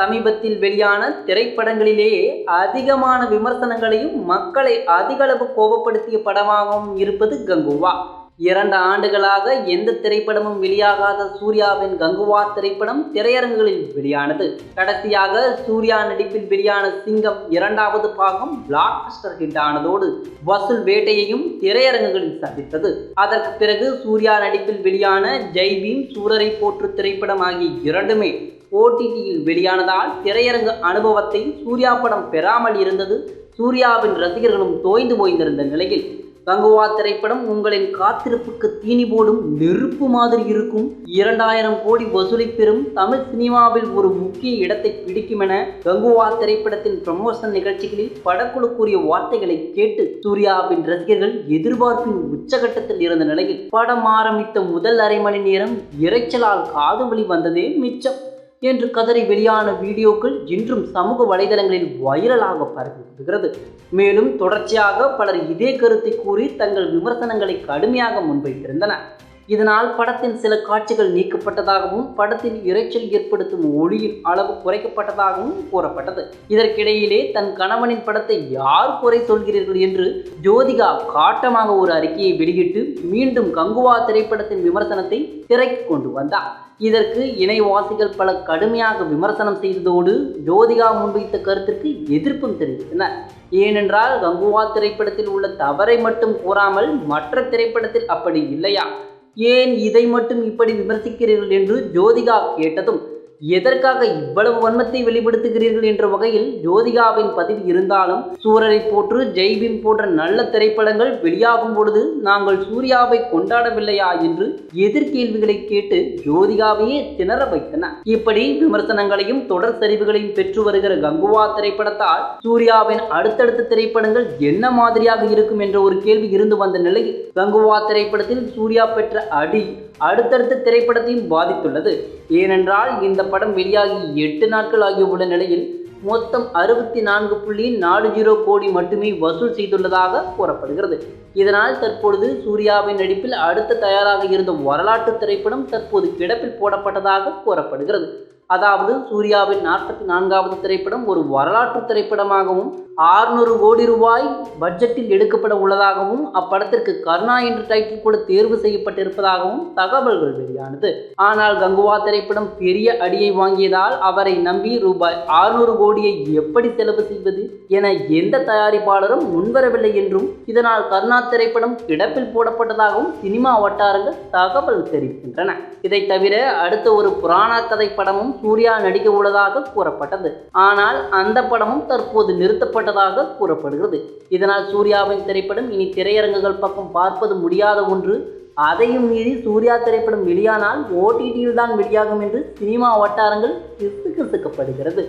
சமீபத்தில் வெளியான திரைப்படங்களிலேயே அதிகமான விமர்சனங்களையும் மக்களை அதிகளவு கோபப்படுத்திய படமாகவும் இருப்பது கங்குவா. இரண்டு ஆண்டுகளாக எந்த திரைப்படமும் வெளியாகாத சூர்யாவின் கங்குவா திரைப்படம் திரையரங்குகளில் வெளியானது. கடைசியாக சூர்யா நடிப்பில் வெளியான சிங்கம் இரண்டாவது பாகம் பிளாக்பஸ்டர் ஹிட் ஆனதோடு வசூல் வேட்டையையும் திரையரங்குகளில் சந்தித்தது. அதற்கு பிறகு சூர்யா நடிப்பில் வெளியான ஜெய்பீம் சூரரை போற்று திரைப்படம் ஆகிய இரண்டுமே ஓடிடியில் வெளியானதால் திரையரங்கு அனுபவத்தை சூர்யா படம் பெறாமல் இருந்தது. சூர்யாவின் ரசிகர்களும் தோய்ந்து போய்ந்திருந்த நிலையில் கங்குவா திரைப்படம் உங்களின் காத்திருப்புக்கு தீனி போடும் நெருப்பு மாதிரி இருக்கும். இரண்டாயிரம் கோடி வசூலை பெறும் தமிழ் சினிமாவில் ஒரு முக்கிய இடத்தை பிடிக்கும் என கங்குவா திரைப்படத்தின் ப்ரமோஷன் நிகழ்ச்சிகளில் படக்குழு கூறிய வார்த்தைகளை கேட்டு சூர்யாவின் ரசிகர்கள் எதிர்பார்ப்பின் உச்சகட்டத்தில் இருந்த நிலையில் படம் ஆரம்பித்த முதல் அரை மணி நேரம் இரைச்சலால் காது வழி வந்ததே மிச்சம். என்று கதறி வெளியான வீடியோக்கள் இன்றும் சமூக வலைதளங்களில் வைரலாக பரவி வருகிறது மேலும் தொடர்ச்சியாக பலர் இதே கருத்தை கூறி தங்கள் விமர்சனங்களை கடுமையாக முன்வைத்திருந்தனர். இதனால் படத்தின் சில காட்சிகள் நீக்கப்பட்டதாகவும் படத்தில் இரைச்சல் ஏற்படுத்தும் ஒளியின் அளவு குறைக்கப்பட்டதாகவும் கூறப்பட்டது. இதற்கிடையிலே தன் கணவனின் படத்தை யார் குறை சொல்கிறீர்கள் என்று ஜோதிகா காட்டமாக ஒரு அறிக்கையை வெளியிட்டு மீண்டும் கங்குவா திரைப்படத்தின் விமர்சனத்தை திரைக்கு கொண்டு வந்தார். இதற்கு இணைவாசிகள் பல கடுமையாக விமர்சனம் செய்ததோடு ஜோதிகா முன்வைத்த கருத்திற்கு எதிர்ப்பும் தெரிவித்தனர். ஏனென்றால் கங்குவா திரைப்படத்தில் உள்ள தவறை மட்டும் கூறாமல் மற்ற திரைப்படத்தில் அப்படி இல்லையா? ஏன் இதை மட்டும் இப்படி விமர்சிக்கிறீர்கள் என்று ஜோதிகா கேட்டதும் எதற்காக இவ்வளவு வன்மத்தை வெளிப்படுத்துகிறீர்கள் என்ற வகையில் ஜோதிகாவின் பதிவு இருந்தாலும் சூரரை போற்று ஜெய்பீம் போன்ற நல்ல திரைப்படங்கள் வெளியாகும் பொழுது நாங்கள் சூர்யாவை கொண்டாடவில்லையா என்று எதிர்கேள்விகளை கேட்டு ஜோதிகாவையே திணற வைத்தன இப்படி விமர்சனங்களையும் தொடர் சரிவுகளையும் பெற்று வருகிற கங்குவா திரைப்படத்தால் சூர்யாவின் அடுத்தடுத்த திரைப்படங்கள் என்ன மாதிரியாக இருக்கும் என்ற ஒரு கேள்வி இருந்து வந்த நிலையில் கங்குவா திரைப்படத்தில் சூர்யா பெற்ற அடி அடுத்தடுத்த திரைப்படத்தையும் பாதித்துள்ளது. ஏனென்றால் இந்த படம் வெளியாகி எட்டு நாட்கள் ஆகியுள்ள நிலையில் மொத்தம் அறுபத்தி நான்கு புள்ளி நாலு ஜீரோ கோடி மட்டுமே வசூல் செய்துள்ளதாக கூறப்படுகிறது. இதனால் தற்பொழுது சூர்யாவின் நடிப்பில் அடுத்த தயாராக இருந்த வரலாற்று திரைப்படம் தற்போது கிடப்பில் போடப்பட்டதாக கூறப்படுகிறது. அதாவது சூர்யாவின் நாற்பத்தி நான்காவது திரைப்படம் ஒரு வரலாற்று திரைப்படமாகவும் ஆறுநூறு கோடி ரூபாய் பட்ஜெட்டில் எடுக்கப்பட உள்ளதாகவும் அப்படத்திற்கு கருணா என்ற டைட்டில் கூட தேர்வு செய்யப்பட்டிருப்பதாகவும் தகவல்கள் வெளியானது. ஆனால் கங்குவா திரைப்படம் பெரிய அடியை வாங்கியதால் அவரை நம்பி ரூபாய் ஆறுநூறு கோடியை எப்படி செலவு செய்வது என எந்த தயாரிப்பாளரும் முன்வரவில்லை என்றும் இதனால் கருணா திரைப்படம் கிடப்பில் போடப்பட்டதாகவும் சினிமா வட்டாரங்கள் தகவல் தெரிவிக்கின்றன. இதை தவிர அடுத்த ஒரு புராண கதை படமும் சூர்யா நடிக்க உள்ளதாக கூறப்பட்டது. ஆனால் அந்த படமும் தற்போது நிறுத்தப்பட்டதாக கூறப்படுகிறது. இதனால் சூர்யாவின் திரைப்படம் இனி திரையரங்குகள் பக்கம் பார்ப்பது முடியாத ஒன்று. அதையும் மீறி சூர்யா திரைப்படம் வெளியானால் ஓடிடியில் தான் வெளியாகும் என்று சினிமா வட்டாரங்கள் கிசுகிசுக்கப்படுகிறது.